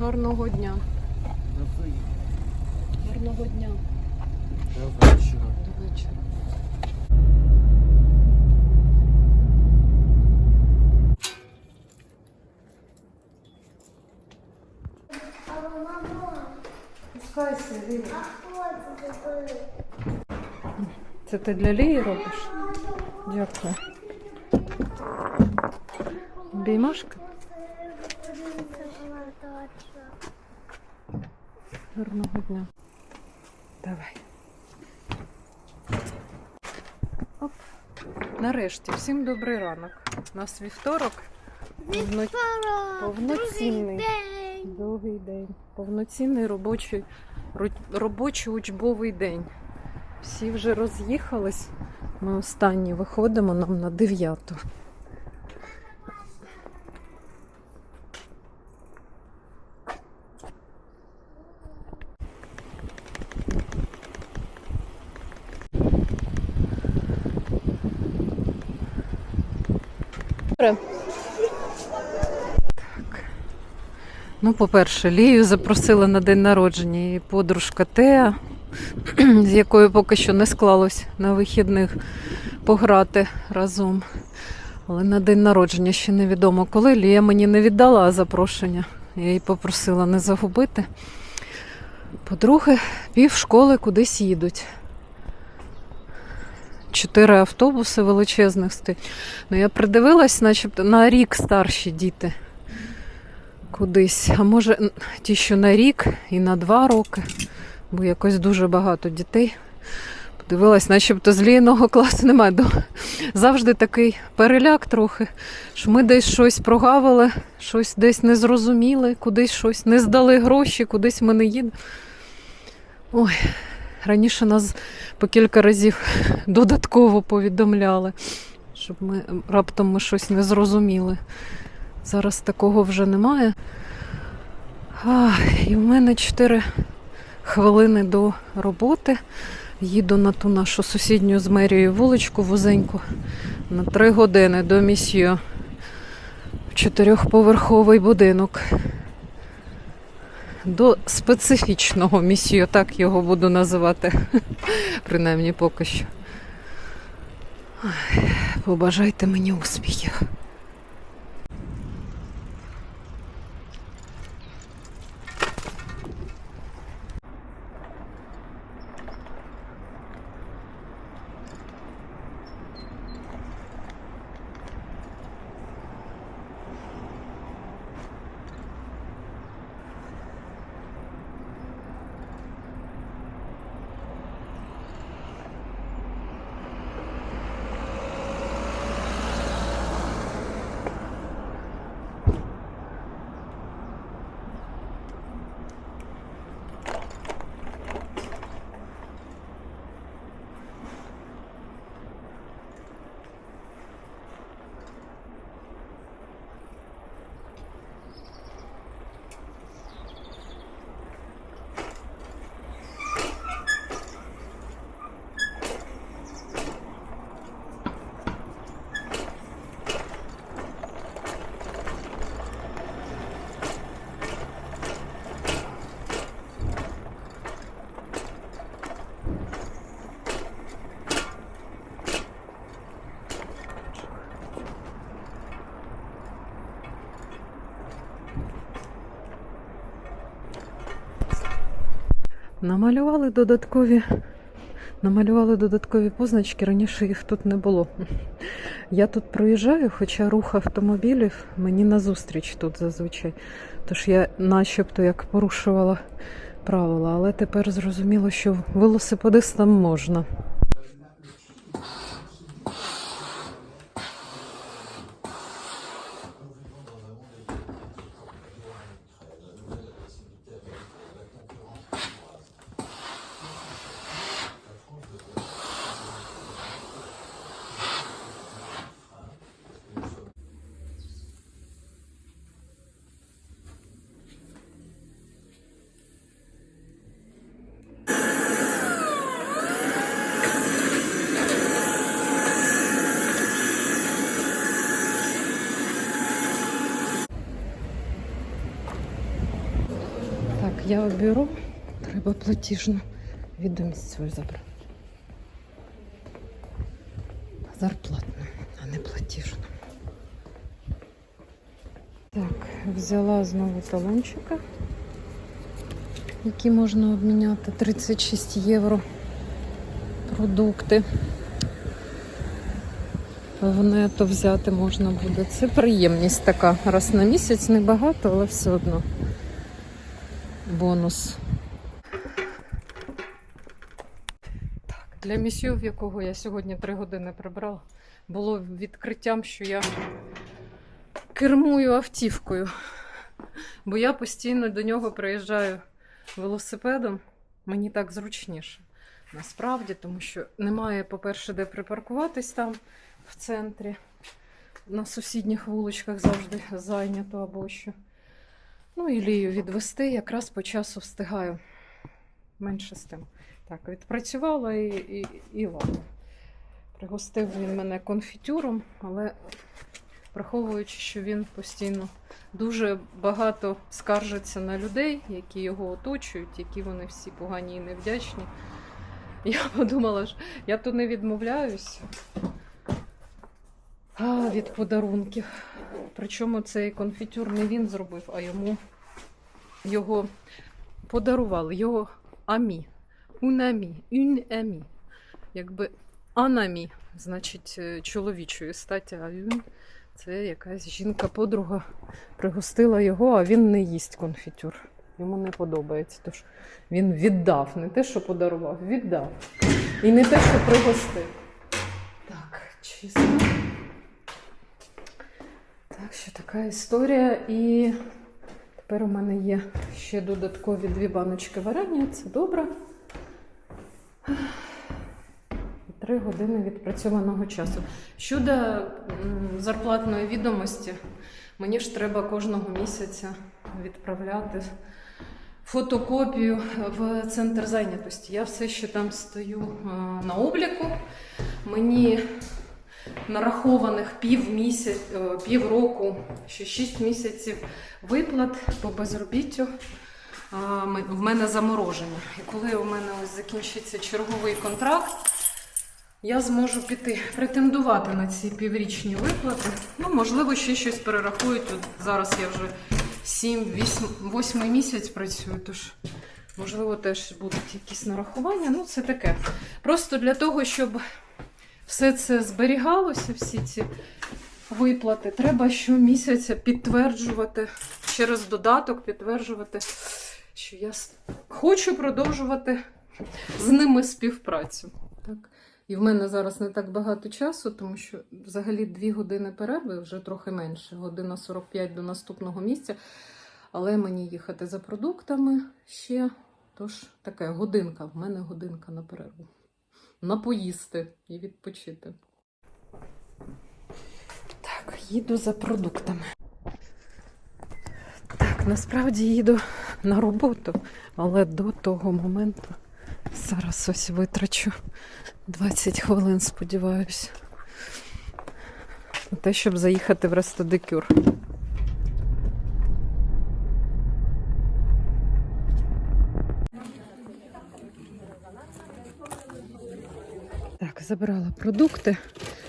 Гарного дня. Гарного дня. До вечора. До вечора. Спускайся. Це ти для Лії робиш? Дякую. Біймашка? Гарного дня. Давай. Оп. Нарешті, всім добрий ранок. У нас вівторок. Повно- Повноцінний. Довгий день. Повноцінний робочий, робочий учбовий день. Всі вже роз'їхались. Ми останні виходимо нам на 9. Добре. Ну, по-перше, Лію запросила на день народження її подружка Теа, з якою поки що не склалось на вихідних пограти разом. Але на день народження ще невідомо коли. Лія мені не віддала запрошення. Я її попросила не загубити. По-друге, пів школи кудись їдуть. Чотири автобуси величезних стоять. Ну, я придивилась, начебто на рік старші діти кудись. А може, ті, що на рік і на два роки, бо якось дуже багато дітей. Подивилась, начебто з класу немає. Завжди такий переляк трохи, що ми десь щось прогавили, щось десь не зрозуміли, кудись щось не здали гроші, кудись ми не їдемо. Ой, раніше нас по кілька разів додатково повідомляли, щоб ми раптом ми щось не зрозуміли. Зараз такого вже немає. А, і в мене 4 хвилини до роботи. Їду на ту нашу сусідню з мерією вуличку вузеньку на 3 години до місьє. Чотирьохповерховий будинок. До специфічного місію, так його буду називати. Принаймні поки що. Побажайте мені успіхів. Намалювали додаткові. Намалювали додаткові позначки, раніше їх тут не було. Я тут проїжджаю, хоча рух автомобілів мені назустріч тут зазвичай. Тож я начебто як порушувала правила, але тепер зрозуміло, що велосипедистам можна. Платіжну відомість свою забрати. Зарплатну, а не платіжну. Так, взяла знову талончика, які можна обміняти 36 євро продукти. В нето взяти можна буде. Це приємність така. Раз на місяць небагато, але все одно бонус. Для місію, в якого я сьогодні три години прибрала, було відкриттям, що я кермую автівкою. Бо я постійно до нього приїжджаю велосипедом. Мені так зручніше. Насправді, тому що немає, по-перше, де припаркуватись там в центрі. На сусідніх вуличках завжди зайнято або що. Ну і лію відвести, якраз по часу встигаю. Менше з тим. Так, відпрацювала і, і, і ладно. Пригостив він мене конфітюром, але враховуючи, що він постійно дуже багато скаржиться на людей, які його оточують, які вони всі погані і невдячні. Я подумала, що я то не відмовляюсь а, від подарунків. Причому цей конфітюр не він зробив, а йому його подарували, його амі. Унамі, ун амі. Якби анамі, значить, е, чоловічої статі, а він це якась жінка-подруга пригостила його, а він не їсть конфітюр. Йому не подобається. Тож він віддав, не те, що подарував, віддав. І не те, що пригостив. Так, чисто. Так що така історія. І тепер у мене є ще додаткові дві баночки варення. Це добре. І Три години відпрацьованого часу. Щодо зарплатної відомості, мені ж треба кожного місяця відправляти фотокопію в центр зайнятості. Я все ще там стою е, на обліку. Мені нарахованих пів місяць, е, півроку, ще 6 місяців виплат по безробіттю. А, В мене замороження. І коли у мене ось закінчиться черговий контракт, я зможу піти претендувати на ці піврічні виплати. Ну, можливо, ще щось перерахують. От зараз я вже 7-8 місяць працюю, тож можливо теж будуть якісь нарахування. Ну, це таке. Просто для того, щоб все це зберігалося, всі ці виплати, треба щомісяця підтверджувати через додаток, підтверджувати, що я хочу продовжувати з ними співпрацю. Так. І в мене зараз не так багато часу, тому що взагалі дві години перерви, вже трохи менше, година 45 до наступного місця. Але мені їхати за продуктами ще. Тож таке годинка. В мене годинка на перерву. На поїсти і відпочити. Так, їду за продуктами. Так, насправді їду на роботу, але до того моменту зараз ось витрачу 20 хвилин, сподіваюся. На те, щоб заїхати в рестодикюр. Так, забрала продукти.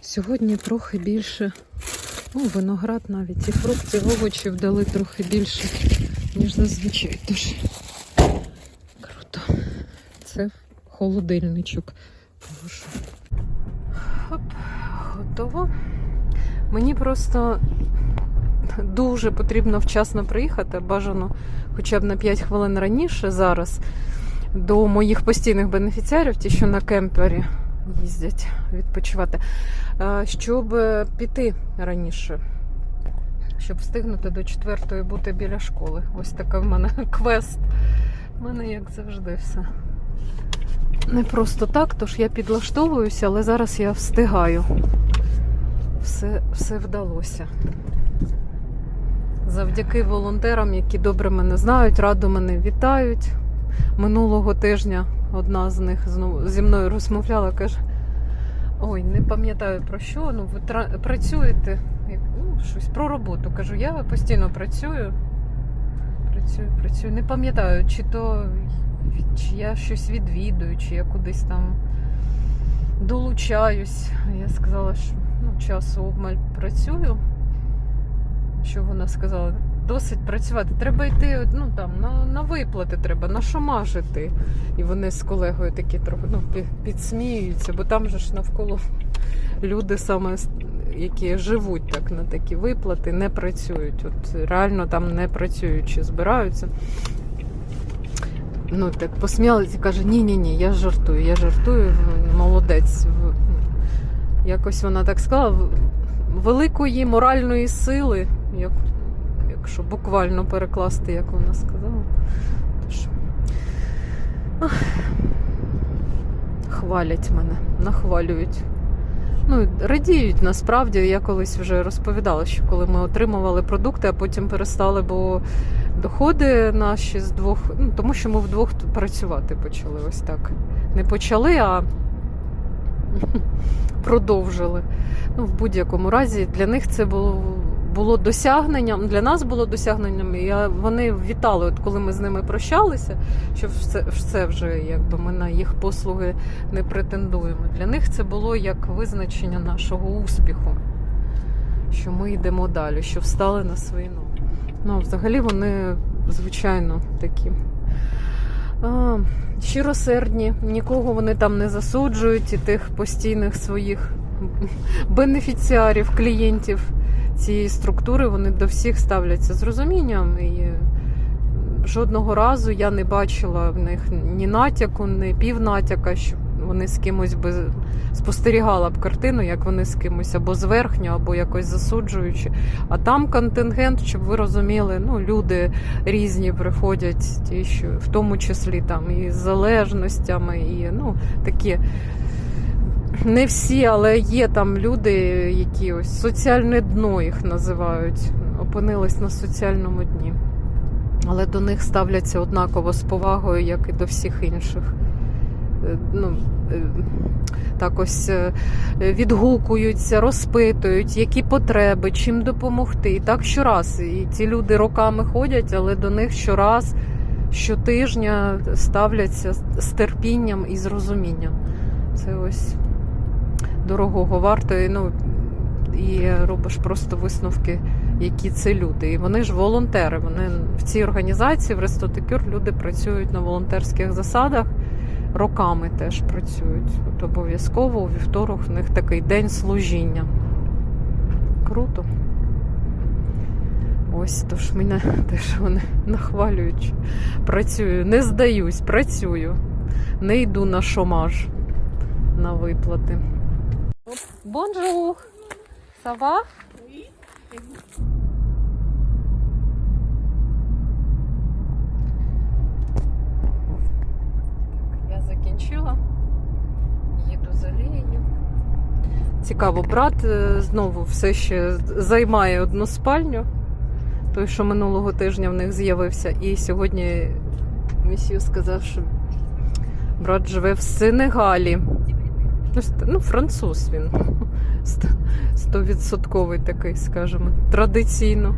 Сьогодні трохи більше. Ну, виноград навіть і фруктів, овочів дали трохи більше, ніж зазвичай. Тож круто. Це холодильничок. Готово. Мені просто дуже потрібно вчасно приїхати, бажано хоча б на 5 хвилин раніше зараз до моїх постійних бенефіціарів, ті, що на кемпері їздять відпочивати, е, щоб піти раніше, щоб встигнути до четвертої бути біля школи. Ось така в мене квест. У мене, як завжди, все. Не просто так, тож я підлаштовуюся, але зараз я встигаю. Все, все вдалося. Завдяки волонтерам, які добре мене знають, радо мене вітають. Минулого тижня одна з них зі мною розмовляла, каже: Ой, не пам'ятаю про що, ну ви працюєте. Ну, щось про роботу. Кажу, я постійно працюю. Працюю, працюю. Не пам'ятаю, чи то чи я щось відвідую, чи я кудись там долучаюсь. Я сказала, що ну, часу обмаль працюю. Що вона сказала? Досить працювати. Треба йти ну, там, на, на виплати, треба, на що мажити. І вони з колегою такі трохи ну, підсміюються, бо там же ж навколо люди саме які живуть так на такі виплати, не працюють. От реально там не працюючи, збираються. Ну так посміялися і каже: ні, ні, я жартую, я жартую, молодець. Якось вона так сказала, великої моральної сили, як, якщо буквально перекласти, як вона сказала. Тож, хвалять мене, нахвалюють. Ну, радіють насправді. Я колись вже розповідала, що коли ми отримували продукти, а потім перестали, бо доходи наші з двох, ну тому що ми вдвох працювати почали ось так. Не почали, а продовжили. Ну, в будь-якому разі для них це було, було досягненням. Для нас було досягненням. І вони вітали, от коли ми з ними прощалися, що все, все вже якби ми на їх послуги не претендуємо. Для них це було як визначення нашого успіху, що ми йдемо далі, що встали на свої ноги. Ну, взагалі вони, звичайно, такі. А, щиросердні, нікого вони там не засуджують, і тих постійних своїх бенефіціарів, клієнтів цієї структури, вони до всіх ставляться з розумінням. І жодного разу я не бачила в них ні натяку, ні півнатяка, що вони з кимось би спостерігала б картину, як вони з кимось або зверхньо, або якось засуджуючи. А там контингент, щоб ви розуміли, ну люди різні приходять, ті, що в тому числі там і з залежностями, і ну такі. Не всі, але є там люди, які ось соціальне дно їх називають, опинились на соціальному дні. Але до них ставляться однаково з повагою, як і до всіх інших. Е, Ну, е, так ось е, відгукуються, розпитують, які потреби, чим допомогти. І так щораз. І ці люди роками ходять, але до них щораз, щотижня ставляться з терпінням і з розумінням. Це ось дорогого варто. І, ну, і робиш просто висновки, які це люди. І вони ж волонтери. Вони в цій організації в Рестотекюр люди працюють на волонтерських засадах. Роками теж працюють. От обов'язково у вівторок в них такий день служіння. Круто. Ось тож мене теж вони нахвалюють. Працюю, не здаюсь, працюю. Не йду на шомаж на виплати. Бонжур! Сава? Я закінчила. Їду за Лією. Цікаво, брат е, знову все ще займає одну спальню. Той, що минулого тижня в них з'явився. І сьогодні місію сказав, що брат живе в Сенегалі. Ну, Ну, француз він. Ст- Стовідсотковий такий, скажімо, традиційно.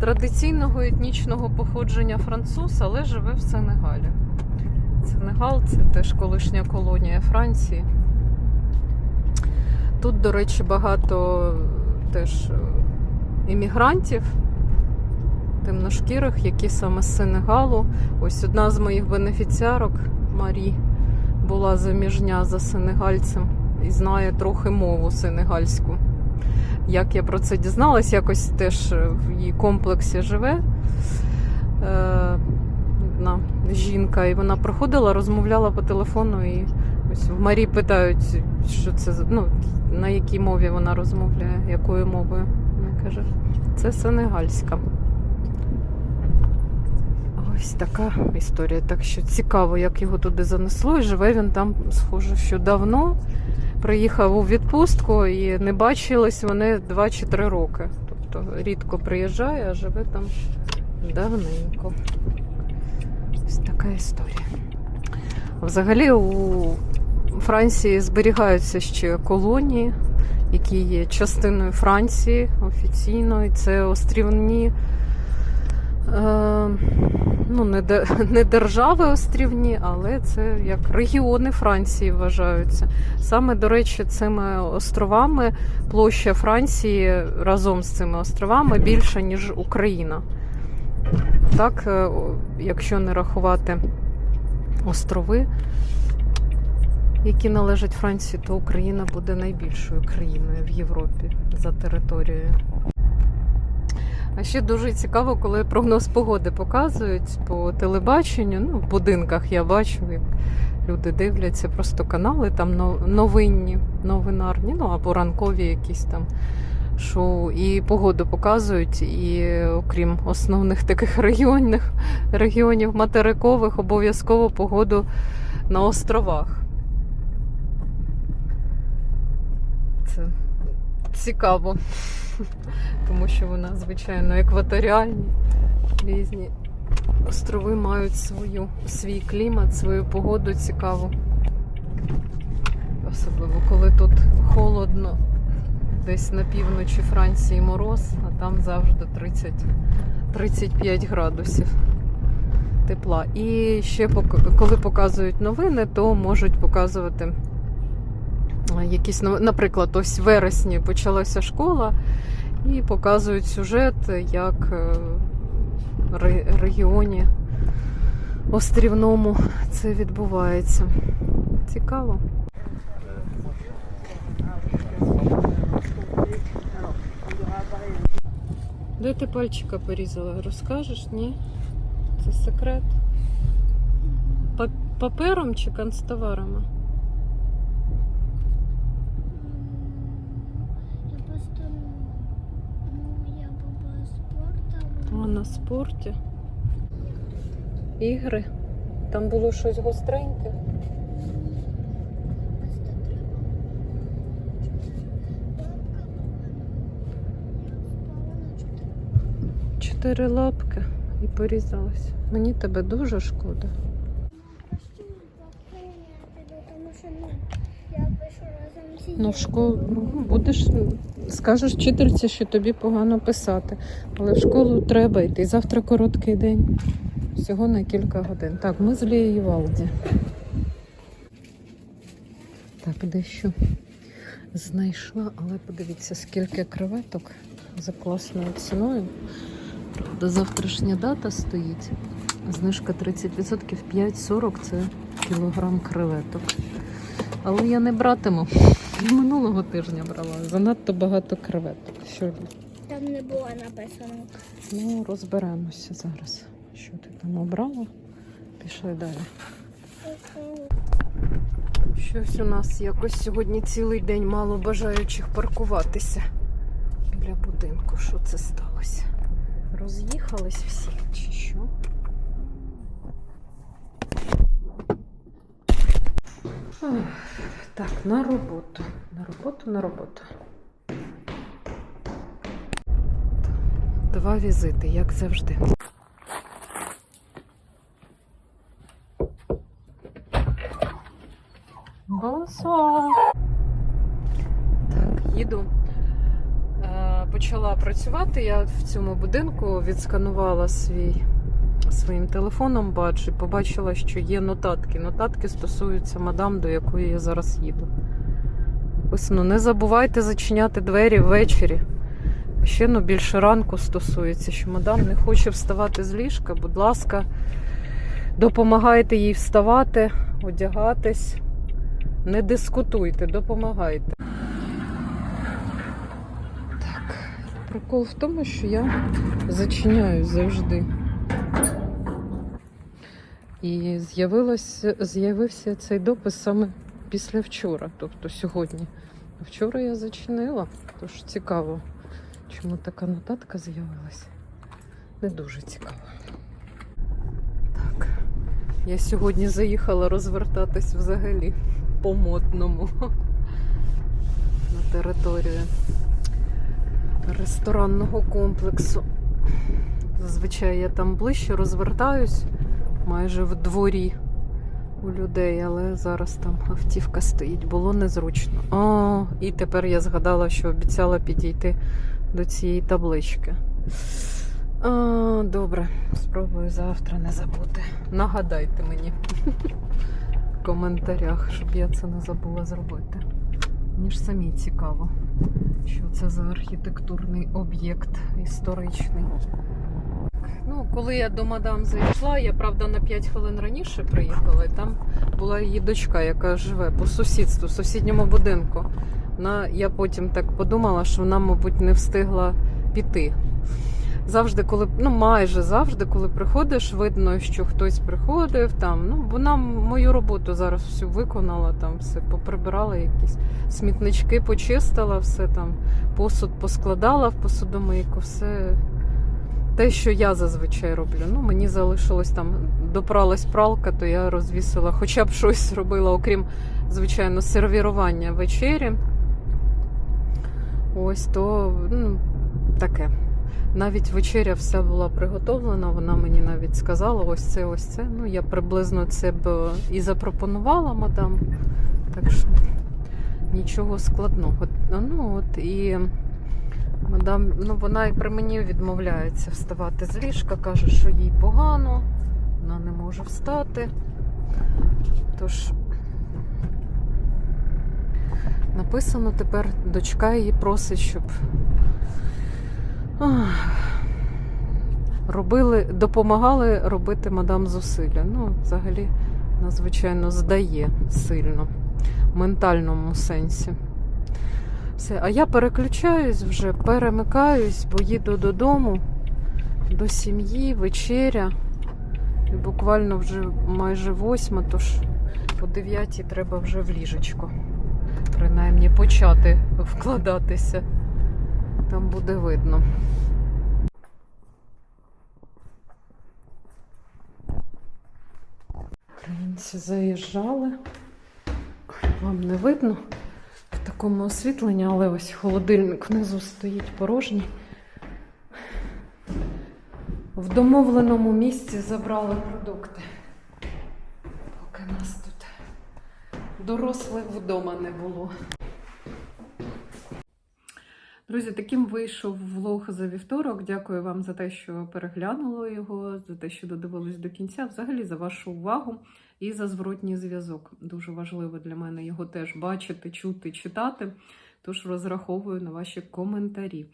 Традиційного етнічного походження француз, але живе в Сенегалі. Сенегал це теж колишня колонія Франції. Тут, до речі, багато теж е, іммігрантів темношкірих, які саме з Сенегалу. Ось одна з моїх бенефіціарок Марі була заміжня за сенегальцем і знає трохи мову сенегальську. Як я про це дізналась, якось теж в її комплексі живе е, одна жінка, і вона проходила, розмовляла по телефону. І ось в Марі питають, що це ну, на якій мові вона розмовляє, якою мовою. Вона каже, це сенегальська. Ось така історія. Так що цікаво, як його туди занесло. І живе він там, схоже, що давно приїхав у відпустку і не бачились вони 2 чи 3 роки. Тобто рідко приїжджає, а живе там давненько. Ось така історія. Взагалі у Франції зберігаються ще колонії, які є частиною Франції офіційно. І це острівні е, ну, не, не держави острівні, але це як регіони Франції вважаються. Саме, до речі, цими островами площа Франції разом з цими островами більша, ніж Україна. Так, е, якщо не рахувати острови, які належать Франції, то Україна буде найбільшою країною в Європі за територією. А ще дуже цікаво, коли прогноз погоди показують по телебаченню. Ну, в будинках я бачу, як люди дивляться просто канали там новинні, новинарні, ну або ранкові якісь там шоу. І погоду показують. І окрім основних таких регіонних регіонів материкових, обов'язково погоду на островах. Це цікаво тому що вона, звичайно, екваторіальні. Різні острови мають свою, свій клімат, свою погоду цікаву. Особливо, коли тут холодно, десь на півночі Франції мороз, а там завжди 30, 35 градусів тепла. І ще коли показують новини, то можуть показувати е, якісь нов- наприклад, ось в вересні почалася школа, і показують сюжет, як е, в регіоні острівному це відбувається. Цікаво. Де ти пальчика порізала? Розкажеш? Ні? Це секрет. Папером чи канцтоварами? Я просто, ну, я була спортом. А на спорті. Ігри. Там було щось гостреньке. Просто треба. Бабка Я впала на чотири. Лапки і порізалась. Мені тебе дуже шкода. Ну, в школу ну, будеш, скажеш вчительці, що тобі погано писати. Але в школу треба йти. Завтра короткий день. Всього на кілька годин. Так, ми з Лією Валді. Так, дещо знайшла, але подивіться, скільки креветок за класною ціною. Правда, завтрашня дата стоїть. Знижка 30%, 5,40 це кілограм креветок. Але я не братиму. Минулого тижня брала. Занадто багато креветок. Що Там не було написано. ну, розберемося зараз. Що ти там обрала? Пішли далі. Щось у нас якось сьогодні цілий день мало бажаючих паркуватися біля будинку. Що це сталося? Роз'їхались всі чи що? Ох, Так, на роботу. На роботу, на роботу. Два візити, як завжди. Бонсуар. Так, їду. Почала працювати. Я в цьому будинку відсканувала свій своїм телефоном і побачила, що є нотатки. Нотатки стосуються мадам, до якої я зараз їду. Написано: не забувайте зачиняти двері ввечері. Ще ну, більше ранку стосується, що мадам не хоче вставати з ліжка. Будь ласка, допомагайте їй вставати, одягатись. Не дискутуйте, допомагайте. Так, прикол в тому, що я зачиняю завжди. І з'явився цей допис саме після вчора, тобто сьогодні. Вчора я зачинила, тож цікаво, чому така нотатка з'явилась. Не дуже цікаво. Так, я сьогодні заїхала розвертатись взагалі по модному на територію ресторанного комплексу. Зазвичай я там ближче розвертаюсь майже в дворі у людей, але зараз там автівка стоїть, було незручно. О, і тепер я згадала, що обіцяла підійти до цієї таблички. А, добре, спробую завтра не забути. Нагадайте мені в коментарях, щоб я це не забула зробити. Мені ж самі цікаво, що це за архітектурний об'єкт історичний. Ну, коли я до мадам зайшла, я правда на 5 хвилин раніше приїхала, і там була її дочка, яка живе по сусідству, в сусідньому будинку. Вона, я потім так подумала, що вона, мабуть, не встигла піти. Завжди, коли ну майже завжди, коли приходиш, видно, що хтось приходив там. Ну вона мою роботу зараз всю виконала, там все поприбирала, якісь смітнички почистила, все там, посуд поскладала в посудомийку, все те, що я зазвичай роблю. Ну мені залишилось там, допралась пралка, то я розвісила, хоча б щось робила, окрім звичайно, сервірування вечері. Ось то ну, таке. Навіть вечеря вся була приготовлена, вона мені навіть сказала, ось це, ось це. Ну, я приблизно це б і запропонувала мадам. Так що нічого складного. Ну, от і мадам, ну, вона і при мені відмовляється вставати з ліжка, каже, що їй погано, вона не може встати. Тож написано тепер, дочка її просить, щоб Робили, допомагали робити мадам зусилля. Ну, взагалі, надзвичайно здає сильно в ментальному сенсі. Все, а я переключаюсь вже, перемикаюсь, бо їду додому, до сім'ї, вечеря. І буквально вже майже восьма, тож по дев'ятій треба вже в ліжечко. Принаймні почати вкладатися. Там буде видно. Українці заїжджали. Вам не видно в такому освітленні, але ось холодильник внизу стоїть порожній. В домовленому місці забрали продукти. Поки нас тут дорослих вдома не було. Друзі, таким вийшов влог за вівторок. Дякую вам за те, що переглянули його, за те, що додивились до кінця. Взагалі за вашу увагу і за зворотній зв'язок. Дуже важливо для мене його теж бачити, чути, читати. Тож розраховую на ваші коментарі.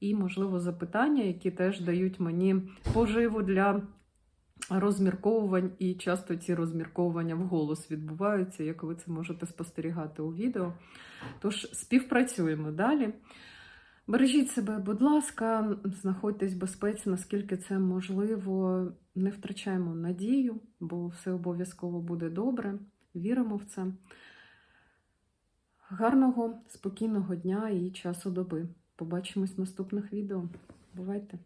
І, можливо, запитання, які теж дають мені поживу для розмірковувань, і часто ці розмірковування вголос відбуваються, як ви це можете спостерігати у відео. Тож співпрацюємо далі. Бережіть себе, будь ласка, знаходьтесь в безпеці, наскільки це можливо. Не втрачаємо надію, бо все обов'язково буде добре. Віримо в це. Гарного, спокійного дня і часу доби. Побачимось в наступних відео. Бувайте!